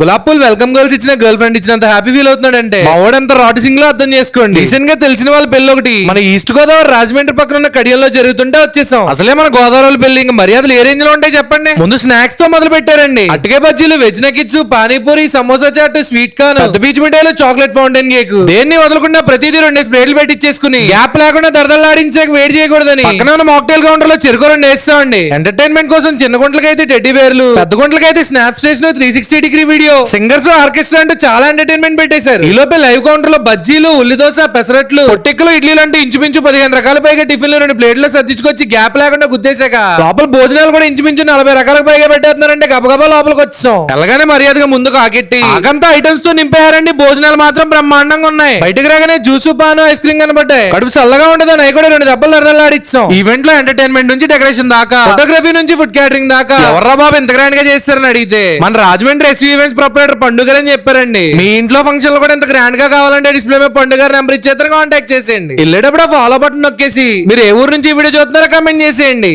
గులాబ్ పూల్ welcome girls ఇచ్చిన girlfriend ఇచ్చినంత హ్యాపీ ఫీల్ అవుతున్నాడంటే. మా వాడంత రాటిసింగ్లో అర్థం చేసుకోండి. రీసెంట్గా తెలిసిన వాళ్ళ పెళ్ళి ఒకటి. మన ఈస్ట్ గోదావరి రాజమండ్రి పక్కన ఉన్న కడియంలో జరుగుతుంటే వచ్చేసాం. అసలే మన గోదావరి పెళ్ళి ఇంకా మర్యాదలు ఏ రేంజ్లో ఉంటాయి చెప్పండి? ముందు స్నాక్స్తో మొదలు పెట్టారండి. అట్టకే బజ్జీలు veg nuggets panipuri samosa chaat sweet corn పెద్ద బీచ్ మిఠాయిలు చాక్లెట్ ఫౌంటైన్ కేక్ దేన్ని వదలకుండా ప్రతిదీ రెండు ప్లేట్లు పెట్టించేసుకుని గ్యాప్ లేకుండా దడదలాడించాక వేడి చేయకూడదని. పక్కన ఉన్న మాక్టైల్ కౌంటర్లో చెరుకు రెండు వేస్తామండి. ఎంటర్టైన్మెంట్ కోసం చిన్న గుంటలకైతే టెడ్డీ బేర్లు పెద్ద గుంటలకైతే snap station three sixty degree video singers orchestra అంటూ చాలా ఎంటర్టైన్మెంట్ పెట్టేశారు. ఈ లోపే లైవ్ కౌంటర్లో బజ్జీలు ఉల్లి దోశ పెసరట్లు. పొట్టెక్కులు ఇడ్లీలు అంటే ఇంచుమించు పదిహేను రకాల పైగా టిఫిన్లు రెండు ప్లేట్లు సర్దించుకొచ్చి గ్యాప్ లేకుండా గుద్దేశాక లోపల భోజనాలు కూడా ఇంచుమించు నలభై రకాలకు పైగా పెట్టేస్తున్నారంటే గబగబా లోపలికి వచ్చాం. ఎలాగానే మర్యాదగా ముందుకు ఆకెట్టి. ఆకంతా ఐటమ్స్తో నింపేయారండి. భోజనాలు మాత్రం బ్రహ్మాండంగా ఉన్నాయి. బయటకు రాగానే జ్యూస్ పాను ఐస్ క్రీమ్ కనబడ్డాయి. కడుపు చల్లగా ఉండదని అవి కూడా రెండు దెబ్బలు దడదలాడిచ్చాం ఈవెంట్లో ఎంటర్టైన్మెంట్ నుంచి డెకరేషన్ దాకా ఫోటోగ్రఫీ నుంచి ఫుడ్ క్యాటరింగ్ దాకా. ఎవర్రా బాబు ఎంత గ్రాండ్గా చేస్తారని అడిగితే. మన రాజమండ్రి ఎస్వీ ఈవెంట్స్ ప్రొపరేటర్ పండుగ అని చెప్పారండి. మీ ఇంట్లో ఫంక్షన్ కూడా ఎంత గ్రాండ్గా కావాలంటే డిస్ప్లే మీద పండుగ నెంబర్ ఇచ్చేద్దరు కాంటాక్ట్ చేసేయండి. వెళ్ళేటప్పుడు ఫాలో బటన్ నొక్కేసి మీరు ఏ ఊరు నుంచి వీడియో చూస్తున్నారో కమెంట్ చేసేయండి.